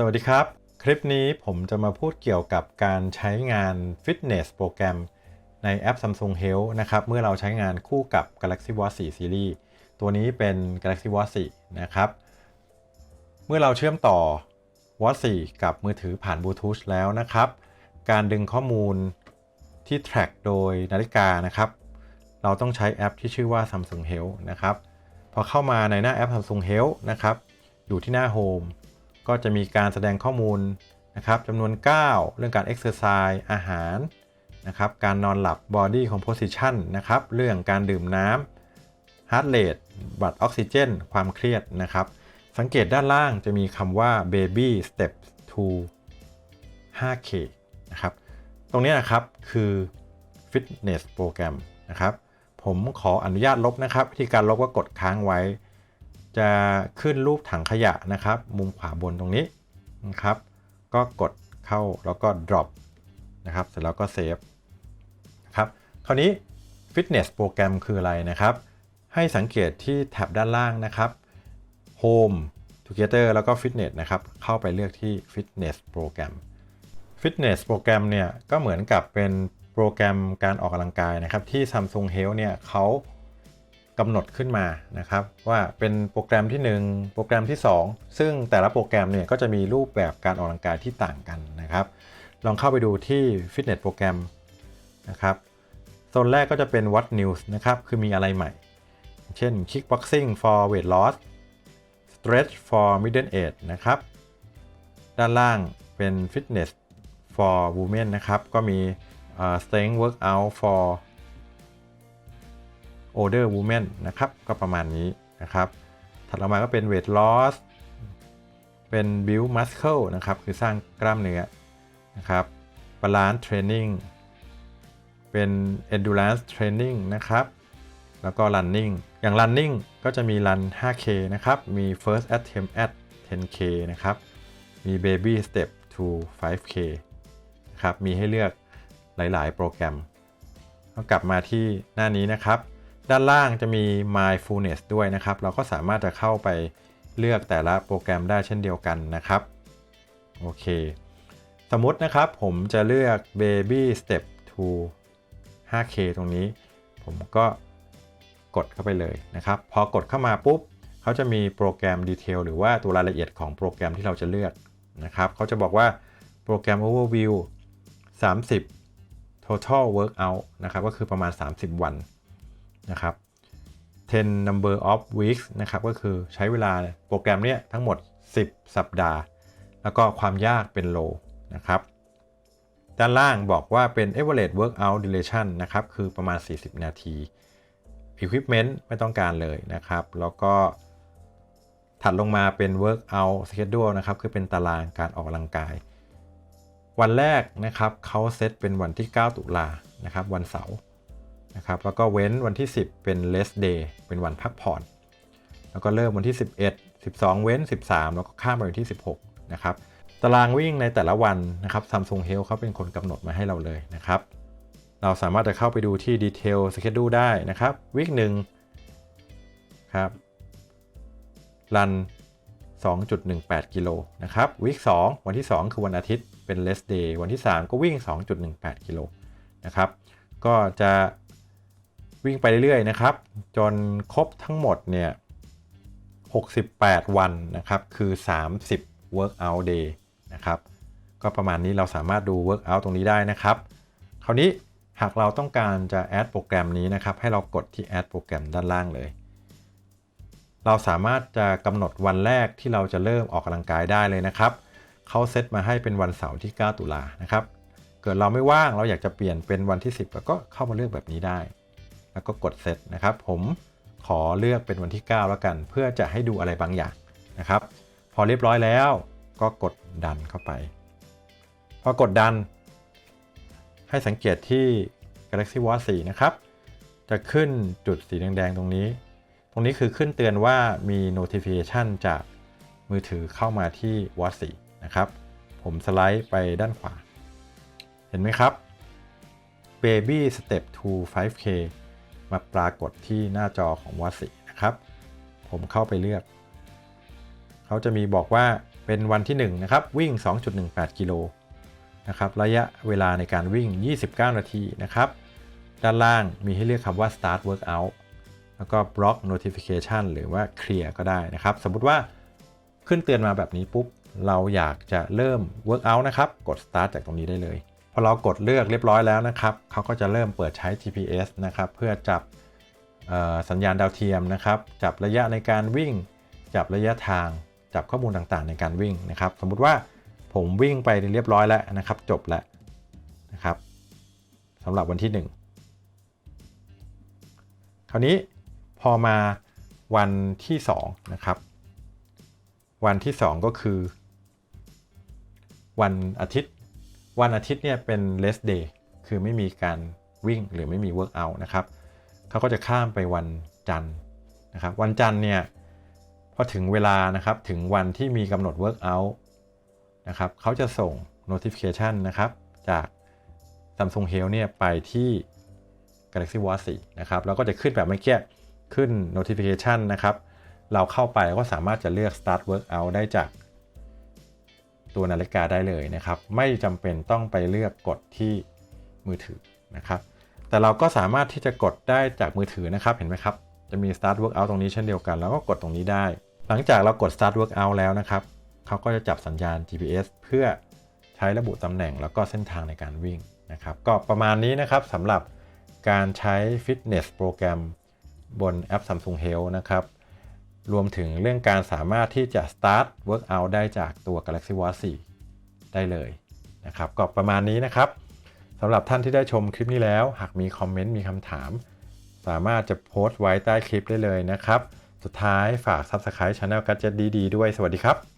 สวัสดีครับ คลิปนี้ผมจะมาพูดเกี่ยวกับการใช้งานฟิตเนสโปรแกรมในแอป Samsung Health นะครับ เมื่อเราใช้งานคู่กับ Galaxy Watch 4 Series ตัวนี้เป็น Galaxy Watch 4 นะครับ เมื่อเราเชื่อมต่อ Watch 4 กับมือถือผ่านบลูทูธแล้วนะครับ การดึงข้อมูลที่ track โดยนาฬิกานะครับ เราต้องใช้แอปที่ชื่อว่า Samsung Health นะครับ พอเข้ามาในหน้าแอป Samsung Health นะครับ อยู่ที่หน้า Home ก็จะมีการแสดงข้อมูลนะครับจำนวน 9 เรื่องการ Exercise อร์ไซส์อาหารนะครับการนอนหลับ Body Composition นะครับเรื่องการดื่มน้ำ Heart Rate บัตรออกซิเจน ความเครียดนะครับ สังเกตด้านล่างจะมีคำว่า Baby step to 5K นะครับตรงนี้นะครับคือ Fitness โปรแกรมนะครับผมขออนุญาตลบนะครับ วิธีการลบก็กดค้างไว้ จะขึ้นรูปถังขยะนะครับ มุมขวาบนตรงนี้นะครับ ก็กดเข้าแล้วก็ drop นะครับ เสร็จแล้วก็ save นะครับคราวนี้ fitness โปรแกรมคืออะไรนะครับ ให้สังเกตที่แท็บด้านล่างนะครับ home together แล้วก็ fitness นะครับ เข้าไปเลือกที่ fitness โปรแกรม fitness โปรแกรมเนี่ยก็เหมือนกับเป็นโปรแกรมการออกกำลังกายนะครับ ที่ Samsung Health เนี่ยเขา กำหนดขึ้นมานะครับ ว่าเป็นโปรแกรมที่ 1 โปรแกรมที่ 2 ซึ่งแต่ละโปรแกรมเนี่ยก็จะมีรูปแบบการออกกำลังกายที่ต่างกันนะครับ ลองเข้าไปดูที่ Fitness โปรแกรมนะครับโซนแรกก็จะเป็น What News นะครับ คือมีอะไรใหม่ เช่น Kickboxing for weight loss Stretch for middle age นะครับ ด้านล่างเป็น Fitness for women นะครับ ก็มี strength workout for older women นะครับก็ประมาณนี้นะครับถัดลงมาก็เป็น weight loss เป็น build muscle นะครับคือสร้างกล้ามเนื้อนะครับ balance training เป็น endurance training นะครับ แล้วก็ running อย่าง running ก็จะมี run 5k นะครับ มี first attempt at 10k นะครับ มี baby step to 5k นะครับ มีให้เลือกหลาย ๆ โปรแกรม ก็กลับมาที่หน้านี้นะครับ ด้านล่างจะมี mindfulness ด้วยนะครับ เราก็สามารถจะเข้าไปเลือกแต่ละโปรแกรมได้เช่นเดียวกันนะครับ โอเค สมมตินะครับผมจะเลือก baby step to 5k ตรงนี้ ผมก็กดเข้าไปเลยนะครับ พอกดเข้ามาปุ๊บเขาจะมีโปรแกรมดีเทลหรือว่าตัวรายละเอียดของโปรแกรมที่เราจะเลือกนะครับเขาจะบอกว่าโปรแกรม overview 30 total workout นะครับ ก็คือประมาณ 30 วัน นะครับ10 number of weeks นะครับก็คือใช้เวลาโปรแกรมเนี้ยทั้งหมด 10 สัปดาห์ แล้วก็ความยากเป็น low นะครับด้านล่างบอกว่าเป็น average workout duration นะครับคือประมาณ 40 นาที equipment ไม่ต้องการเลยนะครับ แล้วก็ถัดลงมาเป็น workout schedule นะครับคือเป็นตารางการออกกำลังกาย วันแรกนะครับเขาเซตเป็นวันที่ 9 ตุลานะครับวันเสาร์ นะครับแล้วก็เว้นวันที่ 10 เป็น rest day เป็นวันพักผ่อน แล้วก็เริ่มวันที่ 11 12 เว้น 13 แล้วก็ข้ามไปวันที่ 16 นะครับ ตารางวิ่งในแต่ละวันนะครับ Samsung Health เขาเป็นคนกำหนดมาให้เราเลยนะครับ เราสามารถจะเข้าไปดูที่ Detail Schedule ได้นะครับวิกหนึ่งครับรัน 2.18 กิโลนะครับวิก2วันที่ 2 คือวันอาทิตย์เป็น rest day วันที่ 3 ก็วิ่ง 2.18 กิโลนะครับ ก็จะ วิ่งไปเรื่อยๆนะครับ จนครบทั้งหมดเนี่ย 68 วันนะครับ คือ 30 workout day นะครับ ก็ประมาณนี้เราสามารถดู workout ตรงนี้ได้นะครับ คราวนี้หากเราต้องการจะแอดโปรแกรมนี้นะครับ ให้เรากดที่แอดโปรแกรมด้านล่างเลย เราสามารถจะกำหนดวันแรกที่เราจะเริ่มออกกำลังกายได้เลยนะครับ เขาเซตมาให้เป็นวันเสาร์ที่ 9 ตุลานะครับ เกิดเราไม่ว่างเราอยากจะเปลี่ยนเป็นวันที่ 10แล้วก็เข้ามาเลือกแบบนี้ได้ แล้วก็กดเซตนะครับ ผมขอเลือกเป็นวันที่ 9 แล้วกัน เพื่อจะให้ดูอะไรบางอย่างนะครับ พอเรียบร้อยแล้วก็กดดันเข้าไป พอกดดัน ให้สังเกตที่ Galaxy Watch 4 นะครับ จะขึ้นจุดสีแดง ๆ ตรงนี้ ตรงนี้คือขึ้นเตือนว่ามี notification จากมือถือเข้ามาที่ Watch 4 นะครับ ผมสไลด์ไปด้านขวา เห็นไหมครับ Baby Step to 5K มาปรากฏที่หน้าจอของ Watch 4นะครับ ผมเข้าไปเลือก เขาจะมีบอกว่าเป็นวันที่ 1 นะครับ วิ่ง 2.18 กิโลนะครับระยะเวลาในการวิ่ง 29 นาทีนะครับ ด้านล่างมีให้เลือกคำว่า start workout แล้วก็ block notification หรือว่า clear ก็ได้นะครับ สมมุติว่าขึ้นเตือนมาแบบนี้ปุ๊บ เราอยากจะเริ่ม workout นะครับ กด start จากตรงนี้ได้เลย อเรากดเลือกเรียบร้อยแล้วนะครับเขาก็จะเริ่มเปิดใช้ GPS นะครับเพื่อจับสัญญาณดาวเทียมนะครับจับระยะในการวิ่ง จับระยะทาง จับข้อมูลต่างๆ ในการวิ่งนะครับ สมมุติว่าผมวิ่งไปเรียบร้อยแล้วนะครับ จบแล้วนะครับสำหรับวันที่ 1 คราวนี้พอมาวันที่2นะครับวันที่ 2 ก็คือ วันอาทิตย์ วันอาทิตย์เนี่ยเป็น rest day คือไม่มีการวิ่งหรือไม่มี work out นะครับเขาก็จะข้ามไปวันจันทร์นะครับ วันจันทร์เนี่ยพอถึงเวลานะครับถึงวันที่มีกำหนด work out นะครับเขาจะส่ง notification นะครับจาก Samsung Health เนี่ยไปที่ Galaxy Watch 4นะครับแล้วก็จะขึ้นแบบเมื่อกี้ขึ้น notification นะครับ เราเข้าไปก็สามารถจะเลือก start workout ได้จาก ตัวนาฬิกาได้เลยนะครับ ไม่จำเป็นต้องไปเลือกกดที่มือถือนะครับ แต่เราก็สามารถที่จะกดได้จากมือถือนะครับ เห็นไหมครับ จะมี start workout ตรงนี้เช่นเดียวกัน แล้วก็กดตรงนี้ได้ หลังจากเรากด start workout แล้วนะครับ เขาก็จะจับสัญญาณ GPS เพื่อใช้ระบุตำแหน่งแล้วก็เส้นทางในการวิ่งนะครับ ก็ประมาณนี้นะครับสำหรับการใช้ฟิตเนสโปรแกรมบนแอป Samsung Health นะครับ รวมถึงเรื่องการสามารถที่จะ start workout ได้จากตัว Galaxy Watch 4 ได้เลยนะครับก็ประมาณนี้นะครับสำหรับท่านที่ได้ชมคลิปนี้แล้ว หากมีคอมเมนต์มีคำถาม สามารถจะโพสต์ไว้ใต้คลิปได้เลยนะครับ สุดท้ายฝาก Subscribe Channel Gadget ดีๆด้วย สวัสดีครับ